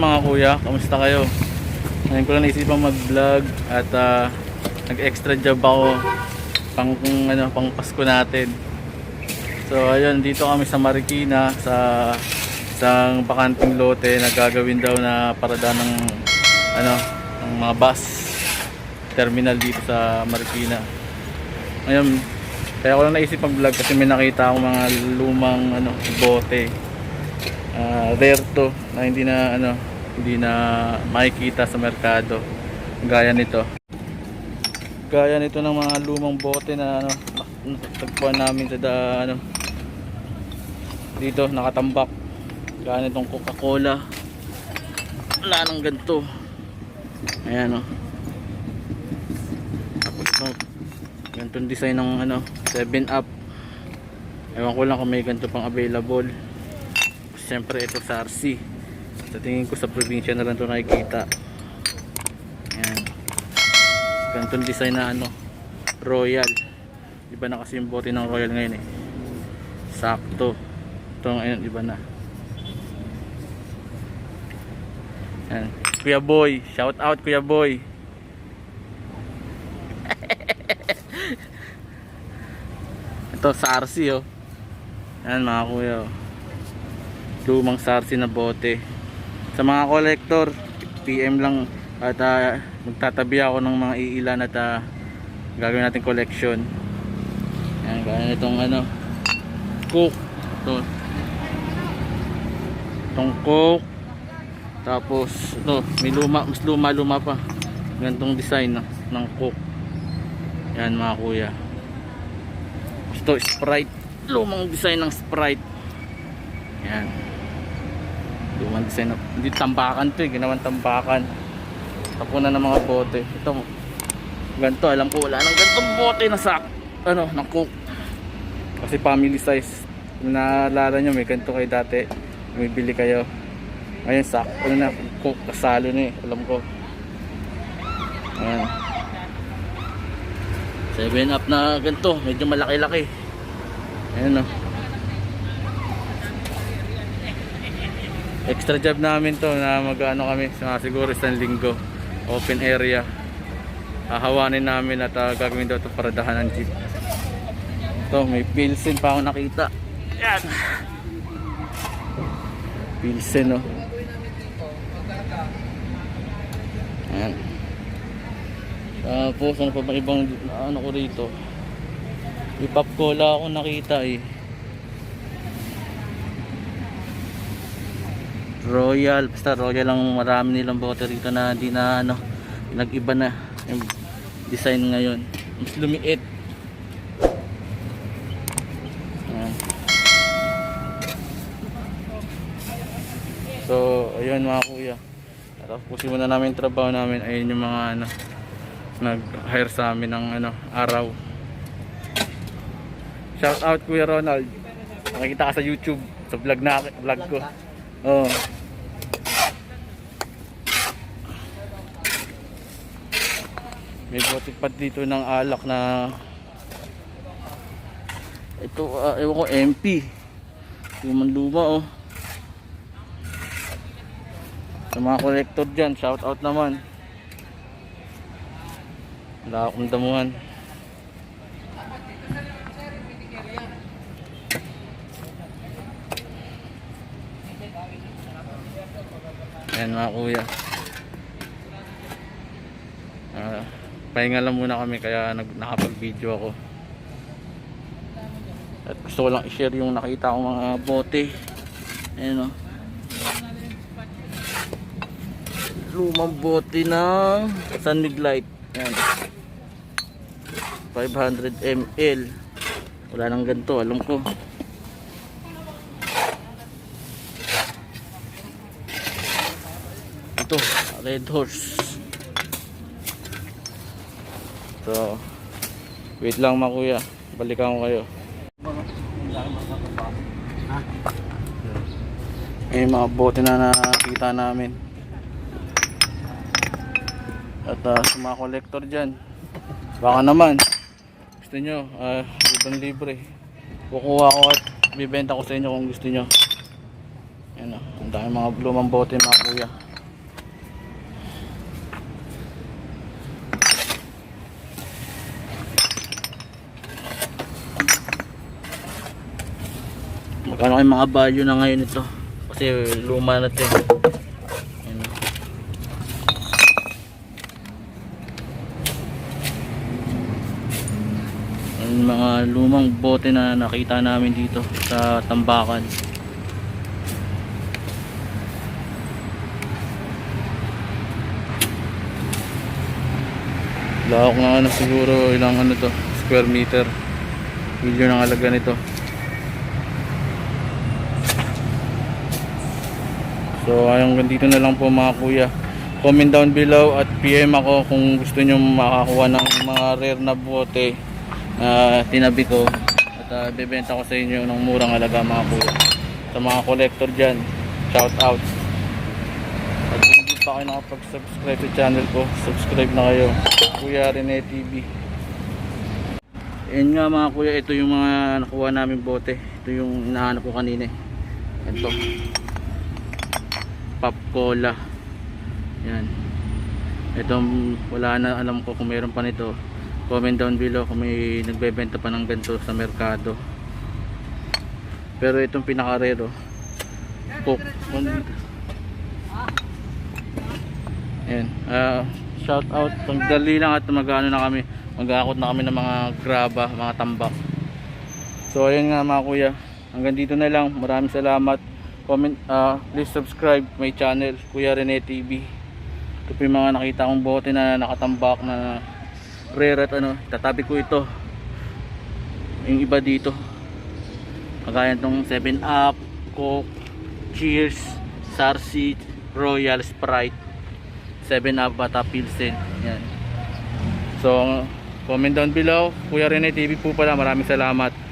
mga kuya, kamusta kayo? Ngayon ko lang naisipang mag-vlog at ah, nag-extra job ako pang ano, pang Pasko natin. So ayun, dito kami sa Marikina sa isang bakanting lote na gagawin daw na parada ng ano, ng mga bus terminal dito sa Marikina. Ngayon, kaya ko lang naisip mag-vlog kasi may nakita akong mga lumang ano, bote uh, rare to na hindi na ano hindi na makikita sa merkado. Gaya nito. Gaya nito ng mga lumang bote na ano natagpuan namin sa da, ano dito nakatambak. Gaya nitong coca cola wala nang ganito. Ayan o tapos ito ganitong design ng ano 7 up. Ewan ko lang kung may ganito pang available. Siyempre ito sa RC. Sa tingin ko sa probinsya na lang ito nakikita. Ayan. Ganitong design na ano. Royal. Iba na kasi yung bote ng Royal ngayon eh. Sakto. Ito ngayon iba na. Ayan. Kuya Boy. Shout out Kuya Boy. ito sa RC oh. Ayan mga kuya oh lumang sarsi na bote sa mga collector PM lang. At uh, magtatabi ako ng mga iilan at uh, gagawin natin collection. Yan gaya itong ano cook ito. Itong cook tapos ito may luma mas luma luma pa. Ganitong design no, ng cook yan mga kuya. Ito sprite. Lumang design ng sprite. Yan lumang design na- hindi tambakan to eh ginawan tambakan. Tapunan ng mga bote. Ito ganito alam ko wala nang ganitong bote na sak ano ng cook kasi family size. Kung naalala nyo may ganito kayo dati. Bumibili kayo. Ngayon sak ano na. Cook kasalo na eh alam ko. Ayan. 7 up na ganito. Medyo malaki laki ayan o extra job namin to na mag-ano kami sa siguro isang linggo. Open area. Hahawanin namin at uh, gagawin daw ito paradahan ng jeep. Ito may pilsen pa ako nakita. Yan! Pilsen no yan tapos ano pa ba ibang ano ko rito? Ipap cola ako nakita eh Royal, basta Royal lang marami nilang bote rito na di na ano, nag-iba na yung design ngayon. Mas lumiit. So, ayun mga kuya. Tapusin muna namin trabaho namin. Ayun yung mga ano, nag-hire sa amin ng ano, araw. Shout out Kuya Ronald. Nakikita ka sa YouTube, sa vlog na vlog ko. Oh. May pa dito ng alak na ito, ah, ewan ko, MP. Lumang luma oh. Sa mga collector dyan, shout out naman. Wala akong damuhan. Ayan mga kuya. Pahinga lang muna kami kaya nag nakapag-video ako. At gusto ko lang i-share yung nakita kong mga bote. Ayan o. Lumang bote ng Sunmig Light. Ayan. 500 ml. Wala nang ganito, alam ko. ito red horse so wait lang mga kuya. Balikan ko kayo. May mga bote na nakita namin. At uh, sa mga collector dyan baka naman gusto nyo uh, libreng libre. Kukuha ko at bibenta ko sa inyo kung gusto nyo. Yan o ang dami mga lumang bote mga kuya Paano kayo mga value na ngayon ito? Kasi luma na ito. eh. Mga lumang bote na nakita namin dito sa tambakan. Lawak na siguro ilang ano to square meter. Video ng alaga nito. So ayun dito na lang po mga kuya. Comment down below at PM ako kung gusto nyo makakuha ng mga rare na bote na tinabi ko at uh, bebenta ko sa inyo ng murang alaga mga kuya. Sa mga collector dyan, shout out. At kung hindi pa kayo nakapag-subscribe sa channel ko, subscribe na kayo. Kuya Rene TV. Yan nga mga kuya, ito yung mga nakuha namin bote. Ito yung hinahanap ko kanina eh. Ito. Pop Cola. Yan. Ito wala na alam ko kung meron pa nito. Comment down below kung may nagbebenta pa ng ganito sa merkado. Pero itong pinaka-rare oh. Coke. Ayan. ah shout out. Pagdali lang at mag-ano na kami. Mag-aakot na kami ng mga graba, mga tambak. So ayun nga mga kuya. Hanggang dito na lang. Maraming salamat. Comment, ah please subscribe my channel, Kuya Rene TV. Ito po mga nakita kong bote na nakatambak na rare at ano. Tatabi ko ito. Yung iba dito. Kagaya itong 7 Up, Coke, Cheers, Sarsi, Royal Sprite, 7 Up, Bata Pilsen. Yan. So, comment down below. Kuya Rene TV po pala. Maraming salamat.